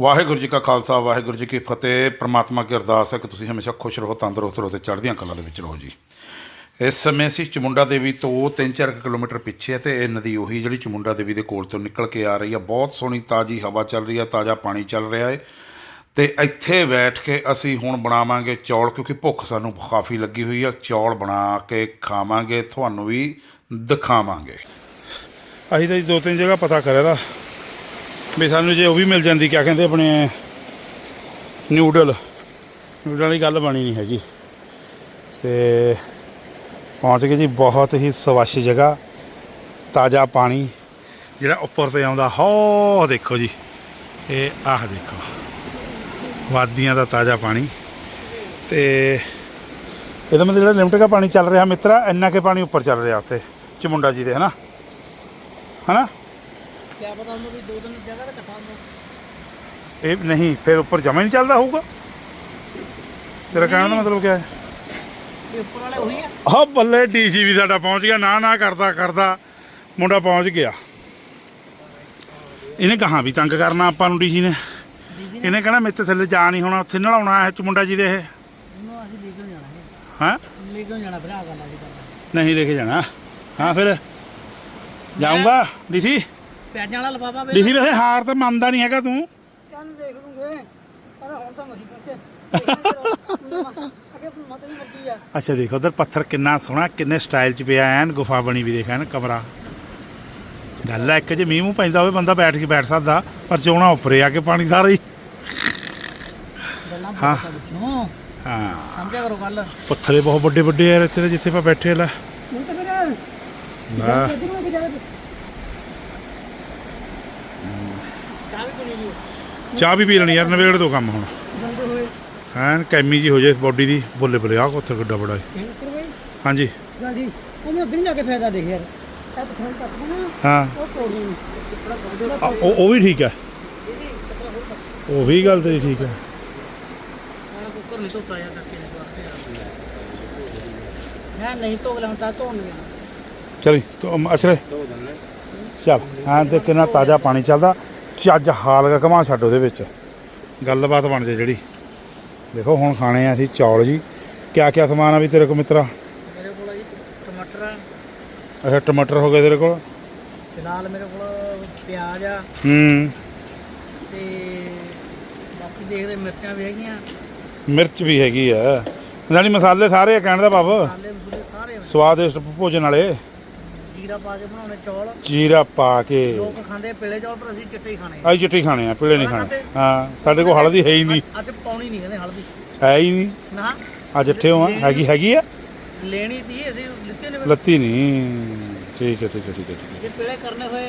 ਵਾਹਿਗੁਰੂ ਜੀ ਕਾ ਖਾਲਸਾ, ਵਾਹਿਗੁਰੂ ਜੀ ਕੀ ਫਤਿਹ। ਪ੍ਰਮਾਤਮਾ ਕੀ ਅਰਦਾਸ ਹੈ ਕਿ ਤੁਸੀਂ ਹਮੇਸ਼ਾ ਖੁਸ਼ ਰਹੋ, ਤੰਦਰੁਸਤ ਰਹੋ ਤੇ ਚੜ੍ਹਦੀਆਂ ਕਲਾ ਦੇ ਵਿੱਚ ਰਹੋ ਜੀ। ਇਸ ਸਮੇਂ ਅਸੀਂ ਚਮੁੰਡਾ ਦੇਵੀ ਤੋਂ 3-4 ਕਿਲੋਮੀਟਰ ਪਿੱਛੇ ਹੈ ਤੇ ਇਹ ਨਦੀ ਉਹੀ ਜਿਹੜੀ ਚਮੁੰਡਾ ਦੇਵੀ ਦੇ ਕੋਲ ਤੋਂ ਨਿਕਲ ਕੇ ਆ ਰਹੀ ਹੈ ਬਹੁਤ ਸੋਹਣੀ ਤਾਜ਼ੀ ਹਵਾ ਚੱਲ ਰਹੀ ਹੈ ਤਾਜ਼ਾ ਪਾਣੀ ਚੱਲ ਰਿਹਾ ਹੈ ਤੇ ਇੱਥੇ ਬੈਠ ਕੇ ਅਸੀਂ ਹੁਣ ਬਣਾਵਾਂਗੇ ਚੌਲ, ਕਿਉਂਕਿ ਭੁੱਖ ਸਾਨੂੰ ਕਾਫੀ ਲੱਗੀ ਹੋਈ ਆ। ਚੌਲ ਬਣਾ ਕੇ ਖਾਵਾਂਗੇ, ਤੁਹਾਨੂੰ ਵੀ ਦਿਖਾਵਾਂਗੇ। ਅਸੀਂ ਤਾਂ ਜੀ ਦੋ ਤਿੰਨ ਜਗ੍ਹਾ ਪਤਾ ਕਰਿਆ ਦਾ ਵੀ ਸਾਨੂੰ ਜੇ ਉਹ ਵੀ ਮਿਲ ਜਾਂਦੀ, ਕਿਆ ਕਹਿੰਦੇ ਆਪਣੇ ਨਿਊਡਲ ਨਿਊਡਲ ਵਾਲੀ ਗੱਲ ਬਣੀ ਨਹੀਂ ਹੈਗੀ। ਤੇ ਪਹੁੰਚ ਗਏ ਜੀ ਬਹੁਤ ਹੀ ਸਵੱਛ ਜਗ੍ਹਾ, ਤਾਜ਼ਾ ਪਾਣੀ, ਜਿਹੜਾ ਉੱਪਰ ਤੇ ਆਉਂਦਾ, ਹੋ ਦੇਖੋ ਜੀ। ਇਹ ਆਹ ਦੇਖੋ, ਵਾਦੀਆਂ ਦਾ ਤਾਜ਼ਾ ਪਾਣੀ। ਤੇ ਇਹਦਾ ਮਤਲਬ ਜਿਹੜਾ ਲਿਮਟ ਦਾ ਪਾਣੀ ਚੱਲ ਰਿਹਾ ਮਿੱਤਰਾ, ਇੰਨਾ ਕੇ ਪਾਣੀ ਉੱਪਰ ਚੱਲ ਰਿਹਾ ਉੱਥੇ, ਚਮੁੰਡਾ ਜੀ ਦੇ, ਹਨਾ? ਹਨਾ? ਕਿਆ ਪਤਾ ਉਹਨੂੰ ਵੀ ਦੋ ਦਿਨ ਜਗ੍ਹਾ ਤੇ ਇਕੱਠਾ ਹੁੰਦਾ ਇਹ ਨਹੀਂ ਫਿਰ ਉੱਪਰ ਜਮਾ ਹੀ ਨਹੀਂ ਚੱਲਦਾ ਹੋਊਗਾ। ਤੇਰਾ ਕਹਿਣ ਦਾ ਮਤਲਬ ਕੀ ਹੈ? ਇਹ ਉੱਪਰ ਵਾਲੇ ਉਹੀ ਆ। ਆਹ ਬੱਲੇ ਡੀਸੀ ਵੀ ਸਾਡਾ ਪਹੁੰਚ ਗਿਆ ਨਾ ਨਾ ਕਰਦਾ ਕਰਦਾ ਮੁੰਡਾ ਪਹੁੰਚ ਗਿਆ। ਇਹਨੇ ਕਹਾਂ ਵੀ ਤੰਗ ਕਰਨਾ ਆਪਾਂ ਨੂੰ ਡੀਸੀ ਨੇ। ਦੀਦੀ ਇਹਨੇ ਕਹਿਣਾ ਮੇਰੇ ਤੇ ਥੱਲੇ ਜਾ ਨਹੀਂ ਹੋਣਾ ਉੱਥੇ ਨਲਾਉਣਾ ਹੈ ਚਮੁੰਡਾ ਜੀ ਦੇ ਇਹ। ਇਹਨੂੰ ਅਸੀਂ ਲੈ ਕੇ ਜਾਣਾ ਹੈ ਹਾਂ? ਲੈ ਕੇ ਜਾਣਾ ਆ ਗੱਲ ਆ ਜੀ ਨਹੀਂ ਲੈ ਕੇ ਜਾਣਾ। ਹਾਂ ਫਿਰ। ਜਾਊਂਗਾ ਡੀਸੀ? ਪਿਆਜ਼ਾਂ ਵਾਲਾ ਲਫਾਫਾ ਵੇ ਹਾਰ ਤਾਂ ਮੰਨਦਾ ਨਹੀਂ ਹੈਗਾ ਤੂੰ। ਚੱਲ ਦੇਖ ਲੂਗੇ। ਪਰ ਹੁਣ ਤਾਂ ਮਸੀਂ ਪਹੁੰਚੇ। ਅੱਗੇ ਮਤ ਹੀ ਵੱਡੀ ਆ। ਅੱਛਾ ਦੇਖੋ ਉਧਰ ਪੱਥਰ ਕਿੰਨਾ ਸੋਹਣਾ ਕਿੰਨੇ ਸਟਾਈਲ ਚ ਪਿਆ ਐਨ ਗੁਫਾ ਬਣੀ ਵੀ ਦੇਖ ਐਨ ਕਮਰਾ। ਗੱਲ ਹੈ ਇੱਕ ਜੇ ਮੀਂਹ ਮੂੰਹ ਪੈਂਦਾ ਹੋਵੇ ਬੰਦਾ ਬੈਠ ਕੇ ਬੈਠ ਸਕਦਾ ਪਰ ਚੋਣਾ ਉੱਪਰੇ ਆ ਕੇ ਪਾਣੀ ਸਾਰਾ। ਹੀ ਗੱਲਾਂ ਹਾਂ। ਬਹੁਤ ਵਿੱਚੋਂ। ਹਾਂ। ਸਮਝਿਆ ਕਰੋ ਗੱਲ। ਪੱਥਰੇ ਬਹੁਤ ਵੱਡੇ ਵੱਡੇ ਯਾਰ ਇੱਥੇ ਤਾਂ ਜਿੱਥੇ ਆਪਾਂ ਬੈਠੇ ਲੈ। ਉਹ ਤਾਂ ਫਿਰ ਨਾ ਨੂੰ ਜਾ ਚਾਹ ਵੀ ਪੀਣੀ ਲਈ ਚਾਹ ਵੀ ਪੀ ਲੈਣੀ ਯਾਰ ਨਵੇੜ ਤੋਂ ਕੰਮ ਹੁਣ। ਬੰਦੇ ਹੋਏ। ਐਨ ਕੈਮੀ ਜੀ ਹੋ ਜਾਏ ਬੋਡੀ ਦੀ ਬੋਲੇ ਬੋਲੇ ਆ ਉੱਥੇ ਕਿੱਡਾ ਬੜਾ ਹੈ ਇਹ ਕਰ ਬਈ। ਹਾਂਜੀ। ਗੱਲ ਜੀ ਉਹ ਮੈਂ ਅੱਗੇ ਨਹੀਂ ਜਾ ਕੇ ਫਾਇਦਾ ਦੇਖ ਯਾਰ। ਇਹ ਤਾਂ ਥੋੜਾ ਤੱਕ ਨਾ ਹਾਂ। ਉਹ ਤੋੜੀ ਨਹੀਂ ਆ, ਉਹ ਉਹ ਵੀ ਠੀਕ ਹੈ। ਉਹ ਵੀ ਗੱਲ ਤੇਰੀ ਠੀਕ ਹੈ। ਕੁੱਕਰ ਨਹੀਂ ਧੋਤਾ ਯਾਰ ਕਰਕੇ ਇਸ ਨਹੀਂ ਧੋ ਲੈਣ ਤਾਂ ਧੋਣ ਨਹੀਂ ਜਾਣਾ। ਚਲੀ ਤੋ ਅਸ਼ਰੇ। ਚੱਲ ਹਾਂ ਤੇ ਕਿੰਨਾ ਤਾਜ਼ਾ ਪਾਣੀ ਚੱਲਦਾ। ਚੱਜ ਹਾਲ ਦਾ ਘਮਾ ਛੱਡ ਉਹਦੇ ਵਿੱਚ। ਗੱਲਬਾਤ ਬਣ ਜੇ ਜਿਹੜੀ। ਦੇਖੋ ਹੁਣ ਖਾਣੇ ਆ ਅਸੀਂ ਚੌਲ ਜੀ। ਕਿਆ ਕਿਆ ਸਮਾਨ ਆ ਵੀ ਤੇਰੇ ਕੋਲ ਮਿੱਤਰਾ? ਮੇਰੇ ਕੋਲ ਆ ਜੀ ਟਮਾਟਰ ਆ। ਅੱਛਾ ਟਮਾਟਰ ਹੋ ਗਏ ਤੇਰੇ ਕੋਲ? ਤੇ ਨਾਲ ਮੇਰੇ ਕੋਲ ਪਿਆਜ਼ ਆ। ਹੂੰ। ਤੇ ਬਾਕੀ ਦੇਖਦੇ ਮਿਰਚਾਂ ਵੀ ਹੈਗੀਆਂ। ਮਿਰਚ ਵੀ ਹੈਗੀ ਆ। ਜਾਨੀ ਮਸਾਲੇ ਸਾਰੇ ਆ ਕਹਿਣ ਦਾ ਮਸੂਲੇ ਸਾਰੇ ਹੋਏ। ਸਵਾਦਿਸ਼ਟ ਭੋਜਨ ਵਾਲੇ। ਜੀਰਾ ਪਾ ਕੇ ਬਣਾਉਣੇ ਚੌਲ। ਜੀਰਾ ਪਾ ਕੇ। ਲੋਕ ਖਾਂਦੇ ਆ ਪੀਲੇ ਚੌਲ ਪਰ ਅਸੀਂ ਚਿੱਟੇ ਹੀ ਖਾਣੇ ਆ। ਆਈ ਚਿੱਟੀ ਖਾਣੇ ਆ ਪੀਲੇ ਨਹੀਂ ਖਾਣੇ। ਹਾਂ ਸਾਡੇ ਕੋਲ ਹਲਦੀ ਹੈ ਹੀ ਨਹੀਂ। ਅੱਜ ਪਾਉਣੀ ਨਹੀਂ ਕਹਿੰਦੇ ਹਲਦੀ। ਹੈ ਹੀ ਨਹੀਂ। ਨਾ। ਅੱਜ ਇੱਥੇ ਹੋ ਹੈਗੀ ਹੈਗੀ ਆ? ਲੈਣੀ ਤੀ ਅਸੀਂ ਲਿੱਤੇ ਨੇ ਲੱਤੀ ਨਹੀਂ। ਠੀਕ ਹੈ ਠੀਕ ਹੈ ਠੀਕ ਹੈ ਠੀਕ ਹੈ। ਜੇ ਪੀਲੇ ਕਰਨੇ ਹੋਏ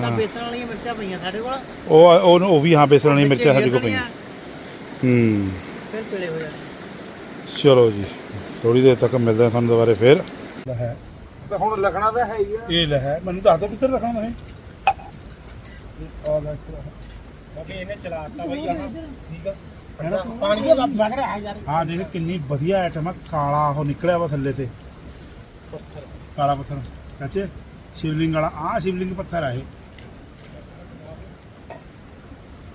ਤਾਂ ਬੇਸਣ ਵਾਲੀਆਂ ਮਿਰਚਾਂ ਪਈਆਂ ਸਾਡੇ ਕੋਲ। ਉਹ ਉਹ ਉਹ ਵੀ ਹਾਂ ਬੇਸਣ ਵਾਲੀ ਮਿਰਚਾਂ ਸਾਡੇ ਕੋਲ ਪਈਆਂ। ਹੂੰ। ਫਿਰ ਪੀਲੇ ਹੋ ਜਾਣੇ। ਚਲੋ ਜੀ ਥੋੜੀ ਦੇਰ ਤੱਕ ਮਿਲਦੇ ਹਾਂ ਤੁਹਾਨੂੰ ਦੁਬਾਰੇ ਫੇਰ। ਹੈ। ਤੇ ਹੁਣ ਲਿਖਣਾ ਤਾਂ ਹੈ ਹੀ ਆ। ਇਹ ਲੈ ਹੈ। ਮੈਨੂੰ ਦੱਸ ਦੋ ਕਿੱਧਰ ਰੱਖਣਾ ਮੈਂ ਆ ਲੈ ਬਾਕੀ ਇਹਨੇ ਚਲਾਤਾ ਬਈ ਆਹ। ਠੀਕ ਆ। ਪਾਣੀ ਦਾ ਵਗ ਰਿਹਾ ਹੈ ਯਾਰ। ਹਾਂ ਦੇਖ ਕਿੰਨੀ ਵਧੀਆ ਆਈਟਮ ਆ। ਕਾਲਾ ਉਹ ਨਿਕਲਿਆ ਵਾ ਥੱਲੇ ਤੇ। ਪੱਥਰ ਕਾਲਾ ਪੱਥਰ। ਚਾਚੇ ਸ਼ਿਵਲਿੰਗ ਵਾਲਾ। ਆ ਸ਼ਿਵਲਿੰਗ ਪੱਥਰ ਆ ਇਹ।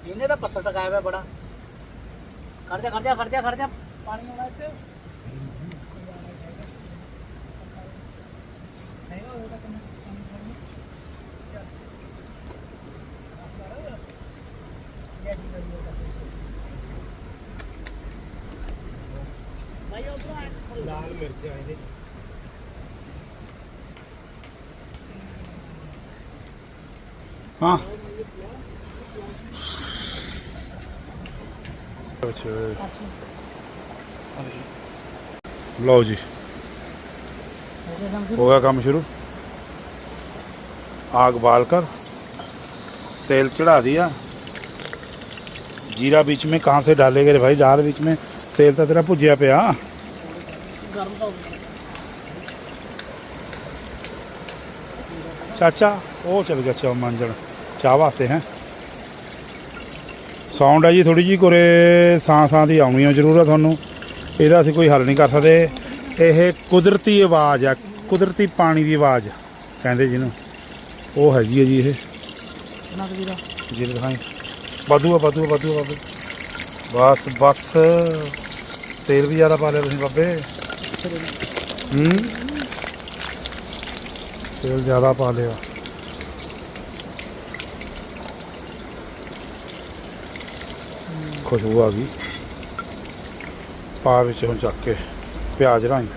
ਇਹਨੇ ਤਾਂ ਪੱਥਰ ਟਕਾਇਆ ਹੋਇਆ ਬੜਾ। ਖੜ ਜਾ ਖੜ ਜਾ ਖੜ ਜਾ ਖੜ ਜਾ। ਪਾਣੀ ਆਉਣਾ ਇੱਥੇ ਹੈਗਾ ਉਹ ਤਾਂ ਕਿੰਨਾ ਲਾਲ ਮਿਰਚਾਂ ਇਹਦੇ। ਹਾਂ। ਅੱਛਾ। ਲਓ ਜੀ। ਹੋ ਗਿਆ ਕੰਮ ਸ਼ੁਰੂ? आग बाल कर तेल चढ़ा दिया जीरा बीच में कहाँ से डालेगे रे भाई डाल बीच में तेल तो तेरा भुजिया पे हाँ ਗਰਮ ਤਾਂ ਹੋ ਗਿਆ ਚਾਚਾ ਉਹ ਚਲ ਗਿਆ ਚਾਹ ਮਾਂਜਣ ਚਾਹ ਵਾਸਤੇ ਹੈ ਸਾਊਂਡ ਹੈ ਜੀ ਥੋੜੀ ਜੀ ਕੋਰੇ ਸਾਂ ਸਾਂ ਦੀ ਆਉਣੀ ਆ ਜ਼ਰੂਰ ਆ ਤੁਹਾਨੂੰ ਇਹਦਾ ਅਸੀਂ ਕੋਈ ਹੱਲ ਨਹੀਂ ਕਰ ਸਕਦੇ ਇਹ ਕੁਦਰਤੀ ਆਵਾਜ਼ ਆ ਕੁਦਰਤੀ ਪਾਣੀ ਦੀ ਆਵਾਜ਼ ਕਹਿੰਦੇ ਜਿਹਨੂੰ ਉਹ ਹੈਗੀ ਹੈ ਜੀ ਇਹ। ਵੀਰਾ ਜੀ ਦਿਖਾਈ। ਵਾਧੂ ਆ ਵਾਧੂ ਆ ਵਾਧੂ ਆ ਬਾਬੇ ਬਸ ਬਸ। ਤੇਲ ਵੀ ਜ਼ਿਆਦਾ ਪਾ ਲਿਆ ਤੁਸੀਂ ਬਾਬੇ। ਹੂੰ? ਤੇਲ ਜ਼ਿਆਦਾ ਪਾ ਲਿਆ। ਖੁਸ਼ਬੂ ਆ ਗਈ। ਪਾ ਵਿੱਚ ਹੁਣ ਚੱਕ ਕੇ। ਪਿਆਜ਼ ਰਾਈ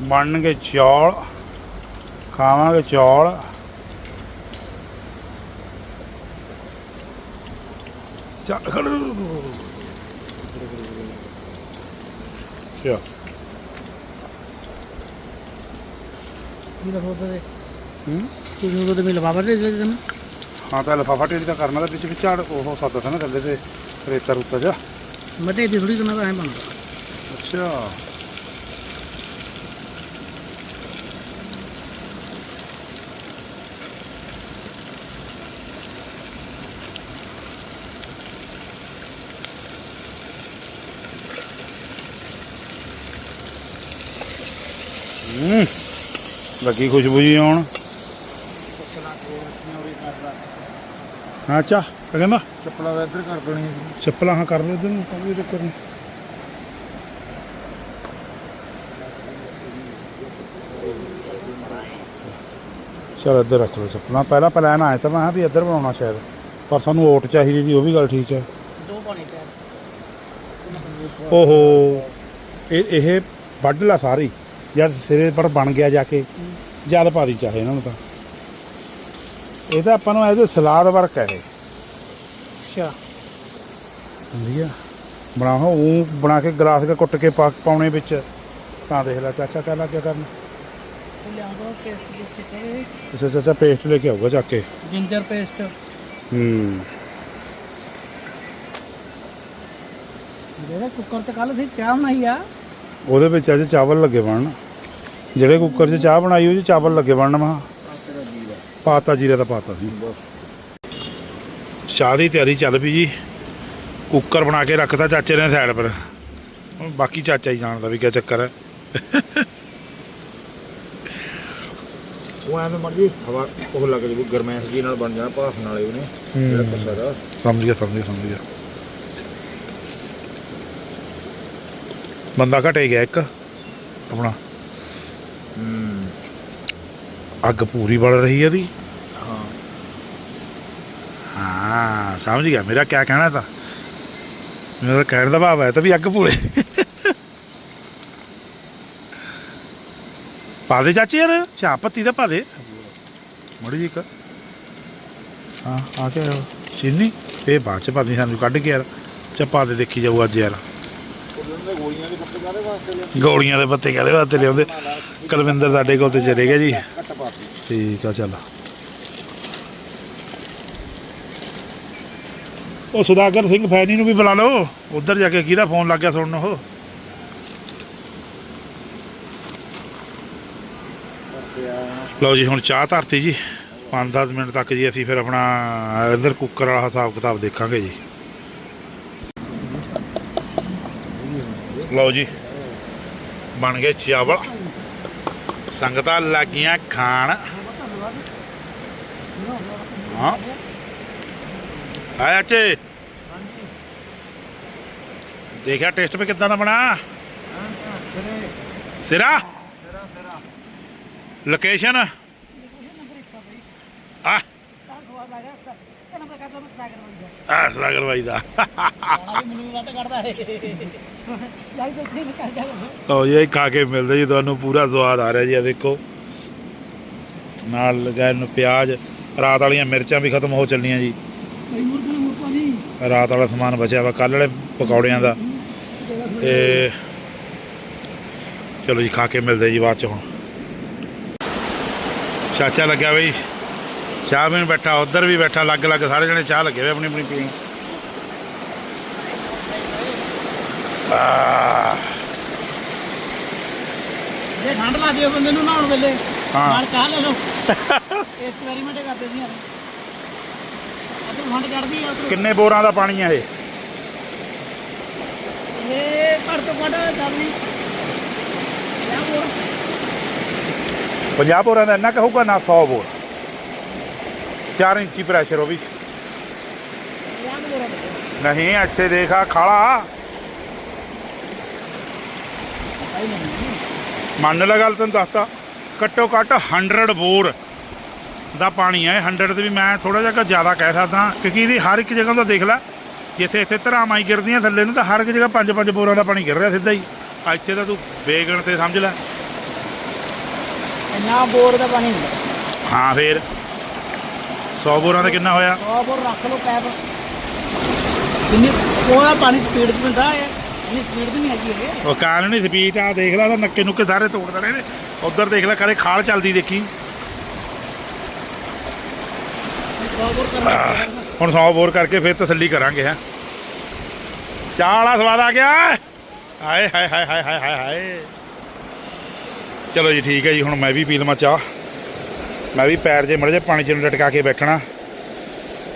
ਬਣਨਗੇ ਚੌਲ ਖਾਵਾਂਗੇ ਚੌਲ। ਚੱਲ ਖੜ। ਚਾ ਇਹ ਲਫਾਫੇ ਦੇ ਹੂੰ? ਤੁਸੀਂ ਉਹਦੇ ਵਿੱਚ ਲਫਾਫਾ ਦੇ ਦੇ ਦੇਣਾ ਹਾਂ ਤਾਂ ਲਫਾਫਾ ਟੇਢੀ ਤਾਂ ਕਰਨਾ ਤਾਂ ਵਿੱਚ ਵਿੱਚ ਝਾੜ ਉਹ ਸਾਦਾ ਤਾਂ ਨਾ ਥੱਲੇ ਤੇ ਰੇਤਾ ਰੂਤਾ ਜਾ ਮਟੇ ਦੀ ਥੋੜੀ ਕਰਨਾ ਤਾਂ ਐ ਬਣਦਾ। ਅੱਛਾ। ਹੂੰ। ਲੱਗੀ ਖੁਸ਼ਬੂ ਜੀ ਆਉਣ। ਹਾਂ ਚਾ ਕਹਿੰਦਾ? ਚੱਪਲਾਂ ਦਾ ਇੱਧਰ ਕਰ ਦੇਣੀ ਚੱਪਲਾਂ ਹਾਂ ਕਰ ਲਓ ਇਧਰ ਨੂੰ ਕੋਈ ਚੱਕਰ ਨਹੀਂ ਚਲ ਇੱਧਰ ਰੱਖ ਲਓ ਚੱਪਲਾਂ। ਪਹਿਲਾਂ ਪਲਾਨ ਆਇਆ ਤਾਂ ਮੈਂ ਵੀ ਇੱਧਰ ਬਣਾਉਣਾ ਸ਼ਾਇਦ। ਪਰ ਸਾਨੂੰ ਓਟ ਚਾਹੀਦੀ ਸੀ ਉਹ ਵੀ ਗੱਲ ਠੀਕ ਹੈ। ਦੋ ਪਾਣੀ ਚਾਹੀਦੇ। ਓਹੋ। ਇਹ ਇਹ ਵੱਢ ਲਾ ਸਾਰੀ। ਜਦ ਸਿਰੇ ਪਰ ਬਣ ਗਿਆ ਜਾ ਕੇ ਜਦ ਪਾ ਦੀ ਚਾਹੇ ਇਹਨਾਂ ਨੂੰ ਤਾਂ। ਇਹ ਤਾਂ ਆਪਾਂ ਨੂੰ ਇਹਦੇ ਸਲਾਦ ਵਰਕ ਹੈ ਇਹ। ਅੱਛਾ। ਵਧੀਆ। ਬਣਾਓ ਉਹ ਬਣਾ ਕੇ ਗਲਾਸ ਕੇ ਕੁੱਟ ਕੇ ਪਾ ਪਾਉਣੇ ਵਿੱਚ। ਤਾਂ ਦੇਖ ਲੈ ਚਾਚਾ ਕਹਿ ਲੱਗਿਆ ਕਰਨ। ਅੱਛਾ ਚਾਚਾ ਪੇਸਟ ਲੈ ਕੇ ਆਊਗਾ ਚੱਕ ਕੇ। Ginger paste. ਹੂੰ। ਜਿਹੜਾ ਕੁੱਕਰ ਤੇ ਕੱਲ ਸੀ ਚਾਹ ਬਣਾਈ ਆ। ਉਹਦੇ ਵਿੱਚ ਅੱਜ ਚਾਵਲ ਲੱਗੇ ਬਣਨ। ਜਿਹੜੇ ਕੁੱਕਰ 'ਚ ਚਾਹ ਬਣਾਈ ਉਹ 'ਚ ਚਾਵਲ ਲੱਗੇ ਬਣਨ ਮਾ ਪਾਤਾ ਜੀਰਾ ਦਾ ਪਾਤਾ ਸੀ। ਚਾਹ ਦੀ ਤਿਆਰੀ ਚੱਲ ਪਈ ਜੀ। ਕੁੱਕਰ ਬਣਾ ਕੇ ਰੱਖਤਾ ਚਾਚੇ ਨੇ ਸਾਈਡ ਪਰ। ਹੁਣ ਬਾਕੀ ਚਾਚਾ ਹੀ ਜਾਣਦਾ ਵੀ ਕੀ ਚੱਕਰ ਹੈ। ਉਹ ਐਵੇਂ ਮਰ ਜੀ ਹਵਾ ਉਹ ਲੱਗ ਜੂ ਗਰਮੈਸ਼ ਜੀ ਨਾਲ ਬਣ ਜਾਣਾ ਭਾਫ ਨਾਲੇ ਉਹਨੇ। ਜਿਹੜਾ ਕੱਸਾ ਦਾ। ਸਮਝ ਗਿਆ ਸਮਝ ਗਿਆ ਸਮਝ ਗਿਆ। ਬੰਦਾ ਘਟੇ ਗਿਆ ਇੱਕ ਆਪਣਾ। ਅੱਗ ਪੂਰੀ ਬਲ ਰਹੀ ਹੈ ਇਹਦੀ। ਹਾਂ। ਹਾਂ ਸਮਝ ਗਿਆ। ਮੇਰਾ ਕੀ ਕਹਿਣਾ ਤਾਂ? ਮੇਰਾ ਕਹਿਣ ਦਾ ਭਾਵ ਹੈ ਤਾਂ ਵੀ ਅੱਗ ਪੂਰੇ। ਪਾ ਦੇ ਚਾਚੀ ਯਾਰ ਚਾਹ ਪੱਤੀ ਦਾ ਪਾ ਦੇ। ਮੜੀ ਜੀ ਇੱਕ। ਹਾਂ ਆ ਕੇ ਚੀਨੀ? ਇਹ ਬਾਅਦ ਚ ਪਾਦੀ ਸਾਨੂੰ ਕੱਢ ਕੇ ਯਾਰ। ਚਾ ਪਾ ਦੇ ਦੇਖੀ ਜਾਊ ਅੱਜ ਯਾਰ। ਗੋਲੀਆਂ ਦੇ ਪੱਤੇ ਕਾਦੇ ਵਾਸਤੇ ਲਿਆ ਲਿਆਉਂਦੇ? ਕੁਲਵਿੰਦਰ ਸਾਡੇ ਕੋਲ ਤੇ ਚਲੇ ਗਿਆ ਜੀ। ਠੀਕ ਆ, ਚੱਲ। ਉਹ ਸੁਦਾਗਰ ਸਿੰਘ ਫੈਨੀ ਨੂੰ ਵੀ ਬੁਲਾ ਲਓ। ਉਧਰ ਜਾ ਕੇ ਕਿਹਦਾ ਫੋਨ ਲੱਗ ਗਿਆ ਸੁਣਨ ਉਹ ਲਓ ਜੀ, ਹੁਣ ਚਾਹ ਧਰਤੀ ਜੀ। 5-10 ਮਿੰਟ ਤੱਕ ਜੀ, ਅਸੀਂ ਫਿਰ ਆਪਣਾ ਇਧਰ ਕੁੱਕਰ ਵਾਲਾ ਹਿਸਾਬ ਕਿਤਾਬ ਦੇਖਾਂਗੇ ਜੀ। ਲਓ ਜੀ। ਬਣ ਗਏ ਚਾਵਲ। ਸੰਗਤਾਂ ਲੱਗੀਆਂ ਖਾਣ। ਹਾਂ। ਆਇਆ ਚੇ ਦੇਖਿਆ ਟੇਸਟ ਵੀ ਕਿੱਦਾਂ ਦਾ ਬਣਾ? ਸਿਰਾ? ਲੋਕੇਸ਼ਨ ਆ ਆ ਸਰਾਗਰ ਦਾ। ਲਓ ਜੀ, ਇਹ ਖਾ ਕੇ ਮਿਲਦਾ ਜੀ, ਤੁਹਾਨੂੰ ਪੂਰਾ ਸਵਾਦ ਆ ਰਿਹਾ ਜੀ ਆ ਦੇਖੋ। ਨਾਲ ਲਗਾਏ ਨੂੰ ਪਿਆਜ਼, ਰਾਤ ਵਾਲੀਆਂ ਮਿਰਚਾਂ ਵੀ ਖਤਮ ਹੋ ਚੱਲੀਆਂ ਜੀ। ਰਾਤ ਵਾਲਾ ਸਮਾਨ ਬਚਿਆ ਵਾ ਕੱਲ ਵਾਲੇ ਪਕੌੜਿਆਂ ਦਾ। ਤੇ ਚਲੋ ਜੀ, ਖਾ ਕੇ ਮਿਲਦੇ ਜੀ ਬਾਅਦ ਚ ਹੁਣ। ਚਾਚਾ ਲੱਗਿਆ ਬਈ। ਚਾਹ ਪੀਣ ਬੈਠਾ ਉਧਰ ਵੀ ਬੈਠਾ ਲੱਗ ਲੱਗ ਸਾਰੇ ਜਣੇ ਚਾਹ ਲੱਗੇ ਹੋਏ ਆਪਣੀ ਆਪਣੀ ਪੀਣ। ਜੇ ਠੰਡ ਲੱਗਦੀ ਹੋਵੇ ਬੰਦੇ ਨੂੰ ਨਹਾਉਣ ਵੇਲੇ ਹਾਂ। ਨਾਲ ਚਾਹ ਲੈ ਲਓ। ਐਕਸਪੈਰੀਮੈਂਟ ਕਰਦੇ ਸੀ ਯਾਰ। ਅਦਰ ਠੰਡ ਚੜਦੀ ਆ ਉੱਧਰੋਂ। ਕਿੰਨੇ ਬੋਰਾਂ ਦਾ ਪਾਣੀ ਆ ਇਹ? ਇਹ ਘੱਟ ਤੋਂ ਘੱਟ ਕਰਨੀ 50 ਬੋਰਾਂ। ਦਾ ਇੰਨਾ ਕਹੂਗਾ ਨਾ 100 ਬੋਰ। 4 ਇੰਚੀ ਪ੍ਰੈਸ਼ਰ ਉਹ ਵੀ। ਨਹੀਂ ਇੱਥੇ ਦੇਖ ਆ ਖਾਲਾ ਮੰਨ ਲੈ ਗੱਲ ਤੈਨੂੰ ਦੱਸਤਾ ਘੱਟੋ ਘੱਟ 100 ਬੋਰ ਦਾ ਪਾਣੀ ਹੈ 100 ਤੇ ਵੀ ਮੈਂ ਥੋੜਾ ਜਿਹਾ ਜ਼ਿਆਦਾ ਕਹਿ ਸਕਦਾ ਕਿਉਂਕਿ ਇਹਦੀ ਹਰ ਇੱਕ ਜਗ੍ਹਾ ਤੋਂ ਦੇਖ ਲੈ ਜਿੱਥੇ ਇੱਥੇ ਧਰਾਵਾਂ ਹੀ ਗਿਰਦੀਆਂ ਥੱਲੇ ਨੂੰ ਤਾਂ ਹਰ ਇੱਕ ਜਗ੍ਹਾ ਪੰਜ ਪੰਜ ਬੋਰਾਂ ਦਾ ਪਾਣੀ ਗਿਰ ਰਿਹਾ ਸਿੱਧਾ ਹੀ। ਇੱਥੇ ਤਾਂ ਤੂੰ ਬੇਗਣ ਤੇ ਸਮਝ ਲੈ। ਇੰਨਾ ਬੋਰ ਦਾ ਪਾਣੀ ਹਾਂ ਫੇਰ। 100 ਬੋਰਾਂ ਦਾ ਕਿੰਨਾ ਹੋਇਆ? 100 ਬੋਰ ਰੱਖ ਲਓ ਪੈਪ। ਇੰਨੀ ਉਹਦਾ ਪਾਣੀ ਸਪੀਡ 'ਚ ਮਿਲਦਾ ਹੈ ਇੰਨੀ ਸਪੀਡ ਵੀ ਨਹੀਂ ਹੈਗੀ ਇਹ। ਉਹ ਕਾਲ ਨਹੀਂ ਸਪੀਡ ਆ ਦੇਖ ਲੈ ਤਾਂ ਨੱਕੇ ਨੁੱਕੇ ਸਾਰੇ ਤੋੜ ਦੇਣੇ ਨੇ। ਉਧਰ ਦੇਖ ਲੈ ਕਰੇ ਖਾਲ ਚੱਲਦੀ ਦੇਖੀ। 100 ਬੋਰ ਕਰਨਾ ਪੈਣਾ। ਹੁਣ 100 ਬੋਰ ਕਰਕੇ ਫਿਰ ਤਸੱਲੀ ਕਰਾਂਗੇ ਹੈ। ਚਾਹ ਵਾਲਾ ਸਵਾਦ ਆ ਗਿਆ। ਹਾਏ ਹਾਏ ਹਾਏ ਹਾਏ ਹਾਏ ਹਾਏ। ਚਲੋ ਜੀ ਠੀਕ ਹੈ ਜੀ ਹੁਣ ਮੈਂ ਵੀ ਪੀ ਲਵਾਂ ਚਾਹ। ਮੈਂ ਵੀ ਪੈਰ ਜੇ ਮੜੇ ਜੇ ਪਾਣੀ ਚ ਨੂੰ ਲਟਕਾ ਕੇ ਬੈਠਣਾ।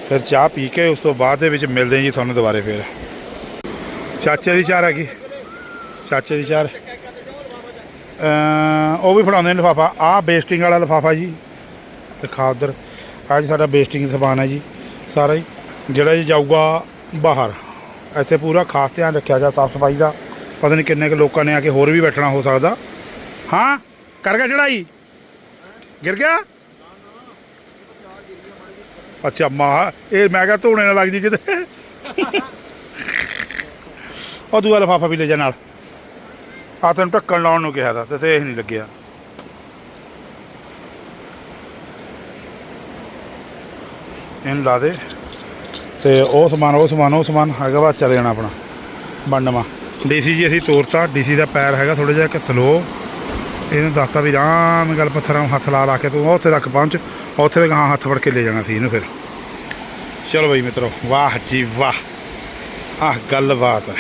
ਫਿਰ ਚਾਹ ਪੀ ਕੇ ਉਸ ਤੋਂ ਬਾਅਦ ਦੇ ਵਿੱਚ ਮਿਲਦੇ ਜੀ ਤੁਹਾਨੂੰ ਦੁਬਾਰੇ ਫਿਰ। ਚਾਚੇ ਦੀ ਚਾਹ ਹੈਗੀ ਚਾਚੇ ਦੀ ਚਾਹ ਉਹ ਵੀ ਫੜਾਉਂਦੇ ਨੇ ਲਿਫਾਫਾ। ਆਹ ਬੇਸਟਿੰਗ ਵਾਲਾ ਲਿਫਾਫਾ ਜੀ। ਦਿਖਾ ਉਧਰ। ਅੱਜ ਸਾਡਾ ਬੇਸਟਿੰਗ ਸਮਾਨ ਹੈ ਜੀ। ਸਾਰਾ ਹੀ। ਜਿਹੜਾ ਜੀ ਜਾਊਗਾ ਬਾਹਰ। ਇੱਥੇ ਪੂਰਾ ਖਾਸ ਧਿਆਨ ਰੱਖਿਆ ਜਾ ਸਾਫ਼ ਸਫ਼ਾਈ ਦਾ। ਪਤਾ ਨਹੀਂ ਕਿੰਨੇ ਕੁ ਲੋਕਾਂ ਨੇ ਆ ਕੇ ਹੋਰ ਵੀ ਬੈਠਣਾ ਹੋ ਸਕਦਾ। ਹਾਂ, ਕਰ ਗਿਆ ਚੜਾਈ ਗਿਰ ਗਿਆ? ਅੱਛਾ, ਮਾ, ਇਹ ਮੈਂ ਕਿਹਾ ਧੋਣੇ ਨਾਲ ਲੱਗਦੀ ਕਿਤੇ। ਉਹ ਦੂਆ ਲਫਾਫਾ ਵੀ ਲੈ ਜਾ ਨਾਲ। ਆ ਤੈਨੂੰ ਢੱਕਣ ਲਾਉਣ ਨੂੰ ਕਿਹਾ ਤਾ, ਤੇ ਇਹ ਨਹੀਂ ਲੱਗਿਆ। ਇਹਨੂੰ ਲਾ ਦੇ। ਤੇ ਉਹ ਸਮਾਨ ਉਹ ਸਮਾਨ ਉਹ ਸਮਾਨ, ਹੈਗਾ ਵਾ, ਚੱਲ ਜਾਣਾ ਆਪਣਾ। ਬੰਡਮਾ ਡੀਸੀ ਜੀ, ਅਸੀਂ ਤੋਰਤਾ। ਡੀਸੀ ਦਾ ਪੈਰ ਹੈਗਾ ਥੋੜਾ ਜਿਹਾ ਕਿ ਸਲੋ ਇਹਨੂੰ ਦੱਸਤਾ ਵੀ ਆਰਾਮ ਗੱਲ ਪੱਥਰਾਂ ਨੂੰ ਹੱਥ ਲਾ ਲਾ ਕੇ ਤੂੰ ਉੱਥੇ ਤੱਕ ਪਹੁੰਚ। ਉੱਥੇ ਤੱਕ ਹਾਂ ਹੱਥ ਫੜ ਕੇ ਲੈ ਜਾਣਾ ਸੀ ਇਹਨੂੰ ਫਿਰ ਚਲੋ ਬਈ ਮਿੱਤਰੋ ਵਾਹ ਜੀ ਵਾਹ ਆਹ ਗੱਲ ਬਾਤ ਹੈ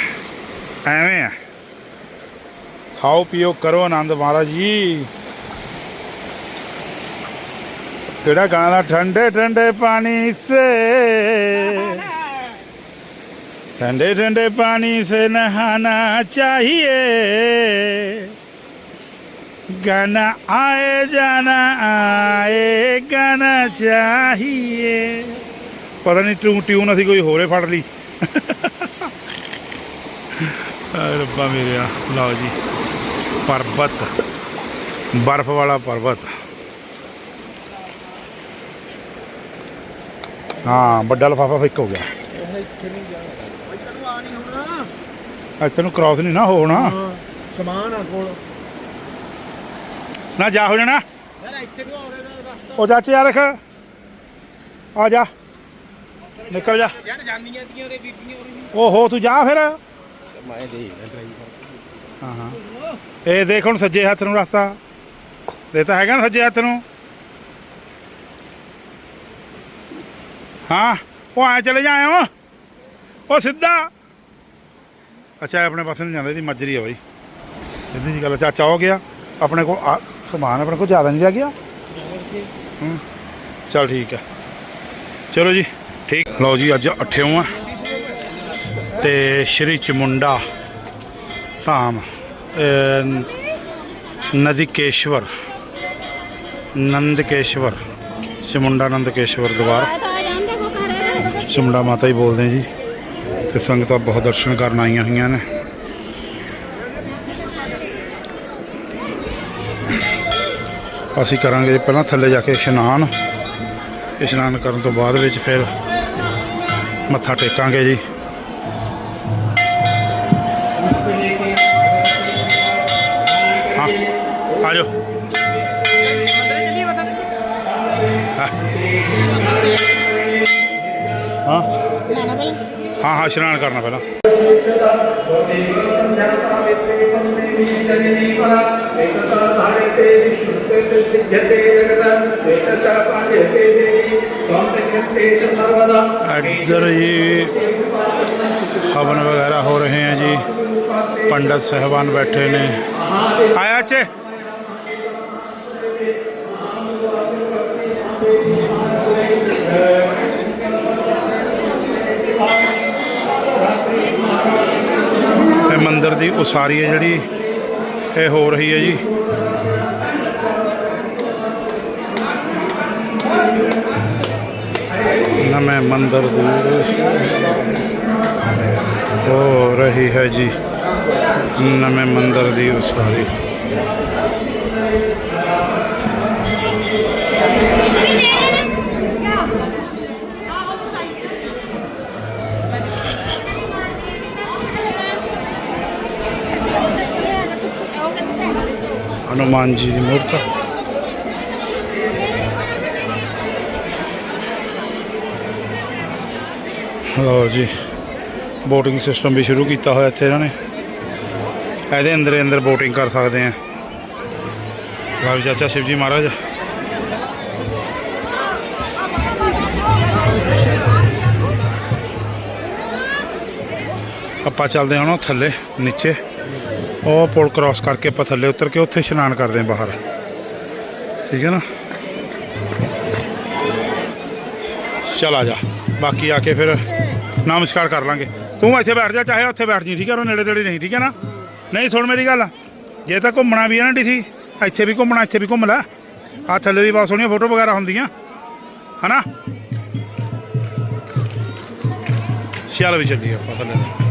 ਐਵੇਂ ਆ ਖਾਓ ਪੀਓ ਕਰੋ ਆਨੰਦ ਮਹਾਰਾਜ ਜੀ ਕਿਹੜਾ ਗਾਣਾ ਠੰਡੇ ਠੰਡੇ ਪਾਣੀ ਸੇ ठंडे ठंडे पानी से नहाना चाहिए ਗਨ ਆਏ ਜਨ ਆਏ ਗਨ ਚਾਹੀਏ। ਪਤਾ ਨਹੀਂ ਟੂ ਟਿਊਨ ਅਸੀਂ ਕੋਈ ਹੋਰੇ ਫੜ ਲਈ। ਰੱਬਾ ਮੇਰਿਆ ਲਓ ਜੀ। ਪਰਬਤ। ਬਰਫ਼ ਵਾਲਾ ਪਰਬਤ। ਹਾਂ ਵੱਡਾ ਲਫਾਫਾ ਫਿੱਕ ਹੋ ਗਿਆ। ਇੱਥੇ ਨੂੰ ਕ੍ਰਾਸ ਨਹੀਂ ਨਾ ਹੋਣਾ। ਸਮਾਨ ਆ ਕੋਲ। ਨਾ ਜਾ ਹੋ ਜਾਣਾ। ਉਹ ਚਾਚੇ ਯਾਰ ਰੱਖ। ਆ ਜਾ। ਨਿਕਲ ਜਾ। ਯਾਰ ਜਾਨੀਆਂ ਦੀਆਂ ਉਹਦੇ ਬੀਬੀਆਂ ਓਹੋ, ਤੂੰ ਜਾ ਫਿਰ। ਮੈਂ ਦੇ ਹਾਂ ਹਾਂ। ਇਹ ਦੇਖ ਹੁਣ ਸੱਜੇ ਹੱਥ ਨੂੰ ਰਸਤਾ। ਇਹ ਤਾਂ ਹੈਗਾ ਨਾ ਸੱਜੇ ਹੱਥ ਨੂੰ। ਹਾਂ, ਉਹ ਐ ਚਲੇ ਜਾ ਉਹ ਸਿੱਧਾ। ਅੱਛਾ ਆਪਣੇ ਪਾਸੇ ਨੂੰ ਜਾਂਦਾ, ਇਹਦੀ ਮੱਜਰੀ ਆ ਬਾਈ। ਸਿੱਧੀ ਜੀ ਗੱਲ, ਚਾਚਾ ਹੋ ਗਿਆ। ਆਪਣੇ ਕੋਲ ਆ- ਸਮਾਨ ਆਪਣੇ ਕੋਲ ਜ਼ਿਆਦਾ ਨਹੀਂ ਰਹਿ ਗਿਆ? ਹੂੰ। ਚਲ ਠੀਕ ਹੈ। ਚਲੋ ਜੀ, ਠੀਕ। ਲਓ ਜੀ, ਅੱਜ ਅਠਿਓ ਆ ਤੇ ਸ਼੍ਰੀ ਚਮੁੰਡਾ ਧਾਮ ਨਦੀਕੇਸ਼ਵਰ ਨਦਿਕੇਸ਼ਵਰ, ਨੰਦਕੇਸ਼ਵਰ, ਚਮੁੰਡਾ ਨੰਦਕੇਸ਼ਵਰ ਦਵਾਰ ਚਮੁੰਡਾ ਮਾਤਾ ਹੀ ਬੋਲਦੇ ਜੀ। ਤੇ ਸੰਗਤਾਂ ਬਹੁਤ ਦਰਸ਼ਨ ਕਰਨ ਆਈਆਂ ਹੋਈਆਂ ਨੇ। ਅਸੀਂ ਕਰਾਂਗੇ ਪਹਿਲਾਂ ਥੱਲੇ ਜਾ ਕੇ ਇਸ਼ਨਾਨ। ਇਸ਼ਨਾਨ ਕਰਨ ਤੋਂ ਬਾਅਦ ਵਿੱਚ ਫਿਰ ਮੱਥਾ ਟੇਕਾਂਗੇ ਜੀ। ਹਾਂ, ਆ ਜਾਓ। ਹਾਂ। ਨਾਣਾ ਹਾਂ ਹਾਂ, ਇਸ਼ਨਾਨ ਕਰਨਾ ਪਹਿਲਾਂ। ਇੱਧਰ ਜੀ ਹਵਨ ਵਗੈਰਾ ਹੋ ਰਹੇ हैं ਜੀ। ਪੰਡਤ ਸਹਿਬਾਨ ਬੈਠੇ ਨੇ। ਆਇਆ ਚ। ਮੰਦਿਰ ਦੀ ਉਸਾਰੀ ਹੈ ਜਿਹੜੀ। ਇਹ ਹੋ ਰਹੀ ਹੈ ਜੀ। ਨਵੇਂ ਮੰਦਰ ਦੀ ਹੋ ਰਹੀ ਹੈ ਜੀ। ਨਵੇਂ ਮੰਦਰ ਦੀ ਉਸਾਰੀ। ਹਨੂਮਾਨ ਜੀ ਦੀ ਮੂਰਤ ਲਓ ਜੀ ਬੋਟਿੰਗ ਸਿਸਟਮ ਵੀ ਸ਼ੁਰੂ ਕੀਤਾ ਹੋਇਆ ਇੱਥੇ ਇਹਨਾਂ ਨੇ। ਇਹਦੇ ਅੰਦਰ ਅੰਦਰ ਬੋਟਿੰਗ ਕਰ ਸਕਦੇ ਆ ਲਓ ਚਾਚਾ ਸ਼ਿਵ ਜੀ ਮਹਾਰਾਜ। ਆਪਾਂ ਚੱਲਦੇ ਹਾਂ ਹੁਣ ਥੱਲੇ, ਨੀਚੇ। ਉਹ ਪੁਲ ਕ੍ਰਾਸ ਕਰਕੇ ਆਪਾਂ ਥੱਲੇ ਉਤਰ ਕੇ ਉੱਥੇ ਇਸ਼ਨਾਨ ਕਰਦੇ ਹਾਂ ਬਾਹਰ। ਠੀਕ ਹੈ ਨਾ? ਚਲ ਆ ਜਾ। ਬਾਕੀ ਆ ਕੇ ਫਿਰ ਨਮਸਕਾਰ ਕਰ ਲਾਂਗੇ। ਤੂੰ ਇੱਥੇ ਬੈਠ ਜਾ, ਚਾਹੇ ਉੱਥੇ ਬੈਠ ਜੀ, ਠੀਕ ਹੈ, ਉਹ ਨੇੜੇ ਤੇੜੇ ਨਹੀਂ, ਠੀਕ ਹੈ ਨਾ? ਨਹੀਂ, ਸੁਣ ਮੇਰੀ ਗੱਲ। ਜੇ ਤਾਂ ਘੁੰਮਣਾ ਵੀ ਹੈ ਨਾ ਡੀਸੀ ਇੱਥੇ ਵੀ ਘੁੰਮਣਾ, ਇੱਥੇ ਵੀ ਘੁੰਮ ਲੈ। ਆ ਥੱਲੇ ਵੀ ਬਹੁਤ ਸੋਹਣੀਆਂ ਫੋਟੋ ਵਗੈਰਾ ਹੁੰਦੀਆਂ। ਹਨਾ? ਚੱਲ ਵੀ ਚੱਲੀਏ ਆਪਾਂ ਥੱਲੇ।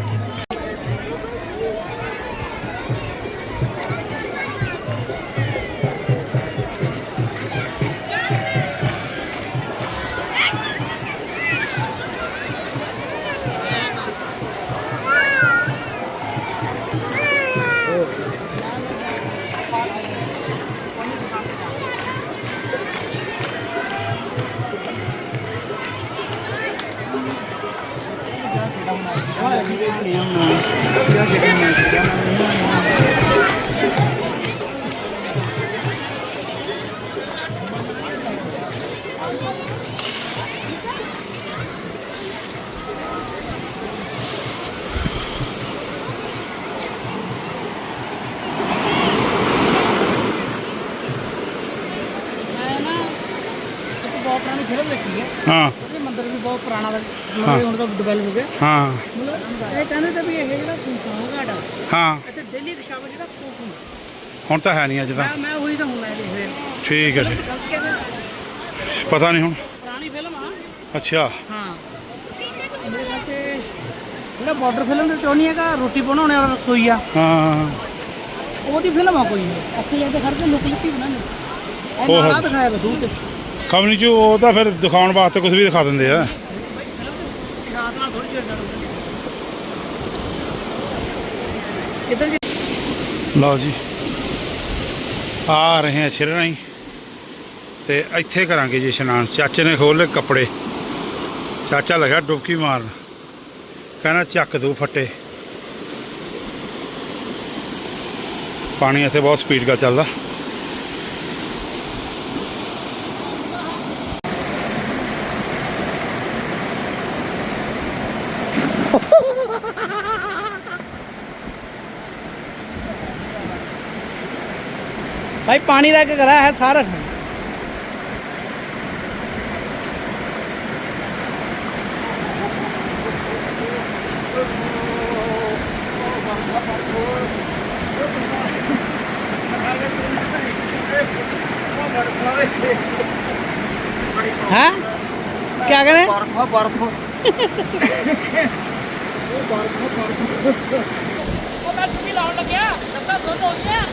ਮਤਲਬ ਹੁਣ ਤਾਂ ਡਿਵੈਲਪ ਹੋ ਗਿਆ। ਹਾਂ। ਮਤਲਬ ਇਹ ਕਹਿੰਦੇ ਤੇ ਵੀ ਇਹ ਜਿਹੜਾ ਕੂਕਾ ਘਾਟ ਆ ਹਾਂ। ਇੱਥੇ ਦਿੱਲੀ ਦਿਸ਼ਾ ਵਿੱਚ ਜਿਹੜਾ ਕੂਕ ਹੁੰਦਾ ਹੁਣ ਤਾਂ ਹੈ ਨਹੀਂ ਅੱਜ ਤਾਂ। ਮੈਂ ਮੈਂ ਉਹੀ ਤਾਂ ਹੁਣ ਮੈਂ ਦੇਖ ਰਿਹਾ। ਠੀਕ ਹੈ ਜੀ। ਗਲਤ ਕਹਿੰਦੇ ਪਤਾ ਨਹੀਂ ਹੁਣ। ਪੁਰਾਣੀ ਫਿਲਮ ਆ। ਅੱਛਾ। ਹਾਂ। ਮੇਰੇ ਖਿਆਲ ਤੇ ਜਿਹੜਾ ਬਾਰਡਰ ਫਿਲਮ ਦੇ ਟੋਨੀ ਹੈਗਾ ਰੋਟੀ ਬਣਾਉਣੇ ਵਾਲਾ ਰਸੋਈ ਆ। ਹਾਂ। ਉਹਦੀ ਫਿਲਮ ਆ ਕੋਈ। ਇੱਥੇ ਜਾ ਕੇ ਖੜ ਕੇ ਲੁਕ ਲੁਕੀ ਬਣਾਉਂਦੇ। ਇਹ ਉਹ ਨਾਲ ਦਿਖਾਇਆ ਵਾ ਦੂਰ ਤੇ। ਕਮਨੀ ਚ ਉਹ ਤਾਂ ਫਿਰ ਦਿਖਾਉਣ ਵਾਸਤੇ ਕੁਝ ਵੀ ਦਿਖਾ ਦਿੰਦੇ ਆ। ਥੋੜੀ ਜਿਹੀ ਡਰ ਕਿੱਧਰ ਜੀ ਲਓ ਜੀ, ਆ ਰਹੇ ਹਾਂ ਆ ਸ਼ਿਰਨਾਈ ਤੇ ਇੱਥੇ ਕਰਾਂਗੇ ਜੀ ਇਸ਼ਨਾਨ। ਚਾਚੇ ਨੇ ਖੋਲ ਲਏ ਕੱਪੜੇ। ਚਾਚਾ ਲਗਾ ਡੁਬਕੀ ਮਾਰਨ। ਕਹਿੰਦਾ ਚੱਕ ਦੂ ਫੱਟੇ। ਪਾਣੀ ਇੱਥੇ ਬਹੁਤ ਸਪੀਡ ਦਾ ਚੱਲਦਾ। भाई पानी का गला है सारा। है? क्या करें? बर्फ़ बर्फ़ बर्फ़ बर्फ़ ओ मैं तुम्हें हो गया।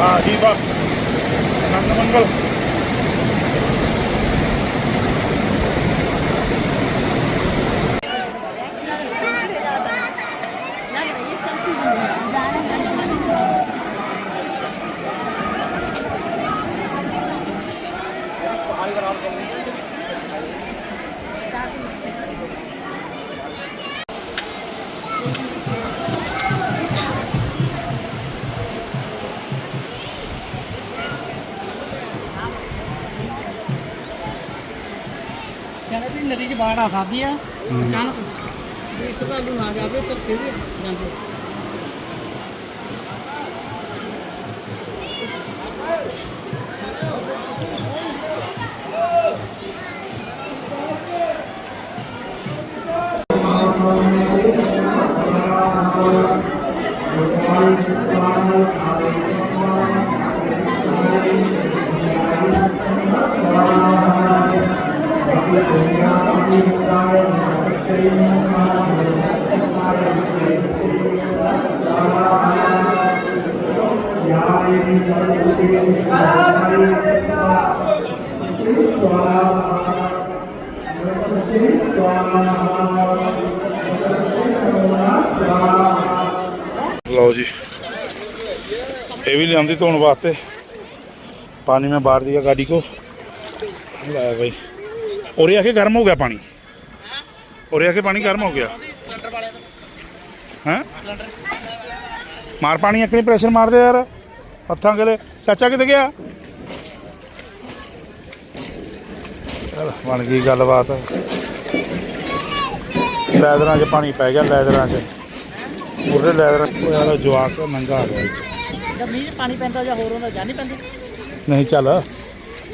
ਜਾਣਾ ਫਿਰ ਲਾਲਵਾ ਭਾਈ ਮੈਂ ਬਸ ਆ ਨੰਦ ਮੰਗਲ 'ਚ ਬਾੜ ਆ ਅਚਾਨਕ ਜਾਵੇ ਤਾਂ ਫਿਰ ਜਾਂਦੇ। ਇਹ ਵੀ ਲਿਆਂਦੀ ਧੋਣ ਵਾਸਤੇ ਪਾਣੀ ਮੈਂ ਬਾਹਰ दिया गाड़ी को ਲੈ भाई ਉਰੇ ਆ ਕੇ ਗਰਮ ਹੋ ਗਿਆ ਪਾਣੀ ਉਰੇ ਆ ਕੇ ਪਾਣੀ ਗਰਮ ਹੋ ਗਿਆ ਹੈਂ ਮਾਰ ਪਾਣੀ ਅੱਕਣੀ ਪ੍ਰੈਸ਼ਰ ਮਾਰ ਦੇ ਯਾਰ ਹੱਥਾਂ ਕਰੇ ਚਾਚਾ ਕਿੱਥੇ ਗਿਆ ਚਲ ਬਣ ਗਈ ਗੱਲਬਾਤ ਲੈਦਰਾਂ 'ਚ ਪਾਣੀ ਪੈ ਗਿਆ ਲੈਦਰਾਂ 'ਚ ਪੂਰੇ ਲੈਦਰ ਉਹ ਯਾਰ ਜਵਾਕ ਨੰਗਾ ਆ ਗਿਆ ਇੱਥੇ। ਜਦ ਮੀਂਹ 'ਚ ਪਾਣੀ ਪੈਂਦਾ ਜਾਂ ਹੋਰ ਹੁੰਦਾ, ਜਾਂ ਨਹੀਂ ਪੈਂਦੀ? ਨਹੀਂ, ਚੱਲ,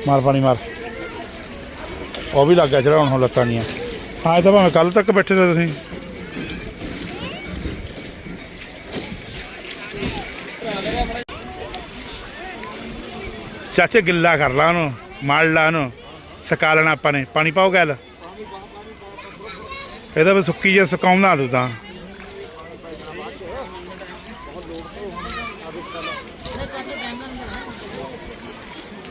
ਮਾਰ ਪਾਣੀ ਮਾਰ। ਉਹ ਵੀ ਲੱਗ ਗਿਆ ਚੜਾਉਣ ਹੁਣ ਲੱਤਾਂ ਦੀਆਂ ਹਾਂ, ਇਹ ਤਾਂ ਭਾਵੇਂ ਕੱਲ ਤੱਕ ਬੈਠੇ ਰਹੇ ਤੁਸੀਂ। ਚਾਚੇ, ਗਿੱਲਾ ਕਰ ਲਾ ਉਹਨੂੰ, ਮਾਰ ਲਾ ਉਹਨੂੰ। ਸਕਾ ਲੈਣਾ ਆਪਾਂ ਨੇ। ਪਾਣੀ ਪਾਓ, ਗੱਲ। ਇਹਦਾ ਵੀ ਸੁੱਕੀ ਜੇ ਸੁਕਾਉਣਾ ਤੂੰ ਤਾਂ।